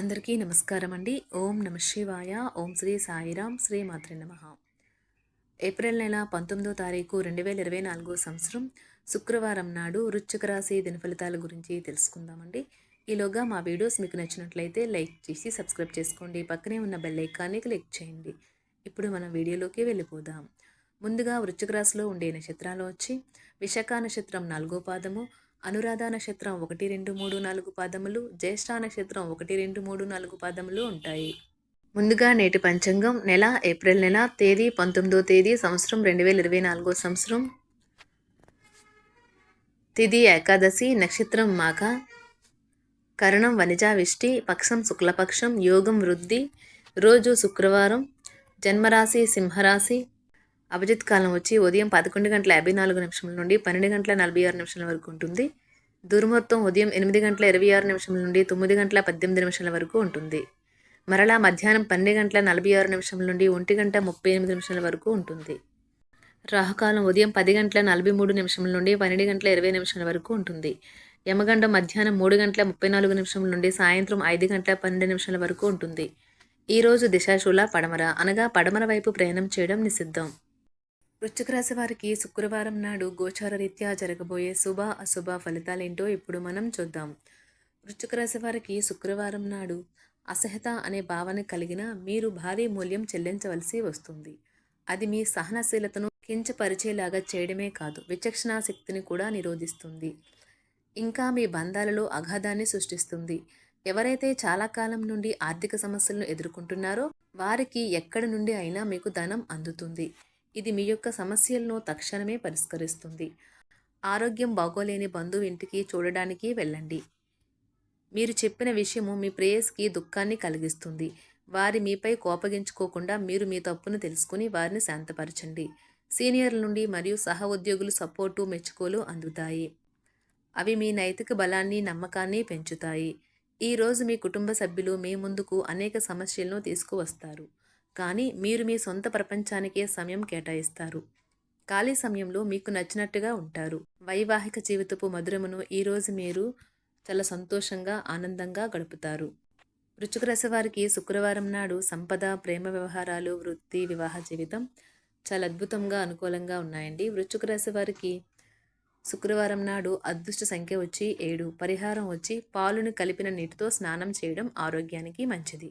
అందరికీ నమస్కారం అండి. ఓం నమ శివాయ. ఓం శ్రీ సాయిరాం. శ్రీ మాత్రి నమ. ఏప్రిల్ నెల పంతొమ్మిదో తారీఖు రెండు వేల ఇరవై నాలుగో సంవత్సరం. శుక్రవారం నాడు వృశ్చిక రాశి దిన ఫలితాల గురించి తెలుసుకుందామండి. ఈలోగా మా వీడియోస్ మీకు నచ్చినట్లయితే లైక్ చేసి సబ్స్క్రైబ్ చేసుకోండి. పక్కనే ఉన్న బెల్ ఐకాన్ని క్లిక్ చేయండి. ఇప్పుడు మనం వీడియోలోకి వెళ్ళిపోదాం. ముందుగా వృశ్చిక రాశిలో ఉండే నక్షత్రాలు వచ్చి విశాఖ నక్షత్రం నాలుగో పాదము అనురాధ నక్షత్రం ఒకటి రెండు మూడు నాలుగు పాదములు జ్యేష్ఠ నక్షత్రం ఒకటి రెండు మూడు నాలుగు పాదములు ఉంటాయి. ముందుగా నేటి పంచాంగం నెల ఏప్రిల్ నెల తేదీ పంతొమ్మిదో తేదీ సంవత్సరం రెండు వేల ఇరవై నాలుగో సంవత్సరం. తిది ఏకాదశి నక్షత్రం మాఘ. కరణం వనిజావిష్టి పక్షం శుక్లపక్షం యోగం వృద్ధి. రోజు శుక్రవారం. జన్మరాశి సింహరాశి. అభిజిత్ కాలం వచ్చి ఉదయం పదకొండు గంటల యాభై నాలుగు నిమిషం నుండి పన్నెండు గంటల నలభై ఆరు నిమిషాల వరకు ఉంటుంది. దుర్ముహూర్తం ఉదయం ఎనిమిది గంటల ఇరవై ఆరు నిమిషం నుండి తొమ్మిది గంటల పద్దెనిమిది నిమిషాల వరకు ఉంటుంది. మరలా మధ్యాహ్నం పన్నెండు గంటల నలభై ఆరు నిమిషం నుండి ఒంటి గంట ముప్పై ఎనిమిది నిమిషాల వరకు ఉంటుంది. రాహుకాలం ఉదయం పది గంటల నలభై మూడు నిమిషం నుండి పన్నెండు గంటల ఇరవై నిమిషాల వరకు ఉంటుంది. యమగండం మధ్యాహ్నం మూడు గంటల ముప్పై నాలుగు నిమిషం నుండి సాయంత్రం ఐదు గంటల పన్నెండు నిమిషాల వరకు ఉంటుంది. ఈరోజు దిశాశూల పడమర అనగా పడమర వైపు ప్రయాణం చేయడం నిషిద్ధం. వృశ్చిక రాశి వారికి శుక్రవారం నాడు గోచార రీత్యా జరగబోయే శుభ అశుభ ఫలితాలేంటో ఇప్పుడు మనం చూద్దాం. వృశ్చిక రాశి వారికి శుక్రవారం నాడు అసహత అనే భావన కలిగిన మీరు భారీ మూల్యం చెల్లించవలసి వస్తుంది. అది మీ సహనశీలతను కించపరిచేలాగా చేయడమే కాదు విచక్షణా శక్తిని కూడా నిరోధిస్తుంది. ఇంకా మీ బంధాలలో అగాధాన్ని సృష్టిస్తుంది. ఎవరైతే చాలా కాలం నుండి ఆర్థిక సమస్యలను ఎదుర్కొంటున్నారో వారికి ఎక్కడి నుండి అయినా మీకు ధనం అందుతుంది. ఇది మీ యొక్క సమస్యలను తక్షణమే పరిష్కరిస్తుంది. ఆరోగ్యం బాగోలేని బంధువు ఇంటికి చూడడానికి వెళ్ళండి. మీరు చెప్పిన విషయము మీ ప్రేయస్కి దుఃఖాన్ని కలిగిస్తుంది. వారి మీపై కోపగించుకోకుండా మీరు మీ తప్పును తెలుసుకుని వారిని శాంతపరచండి. సీనియర్ల నుండి మరియు సహ ఉద్యోగులు సపోర్టు మెచ్చుకోలు అందుతాయి. అవి మీ నైతిక బలాన్ని నమ్మకాన్ని పెంచుతాయి. ఈరోజు మీ కుటుంబ సభ్యులు మీ ముందుకు అనేక సమస్యలను తీసుకువస్తారు. కానీ మీరు మీ సొంత ప్రపంచానికే సమయం కేటాయిస్తారు. ఖాళీ సమయంలో మీకు నచ్చినట్టుగా ఉంటారు. వైవాహిక జీవితపు మధురమును ఈరోజు మీరు చాలా సంతోషంగా ఆనందంగా గడుపుతారు. వృచుక రస వారికి శుక్రవారం నాడు సంపద ప్రేమ వ్యవహారాలు వృత్తి వివాహ జీవితం చాలా అద్భుతంగా అనుకూలంగా ఉన్నాయండి. వృచుక రస వారికి శుక్రవారం నాడు అదృష్ట సంఖ్య వచ్చి ఏడు పరిహారం వచ్చి పాలును కలిపిన నీటితో స్నానం చేయడం ఆరోగ్యానికి మంచిది.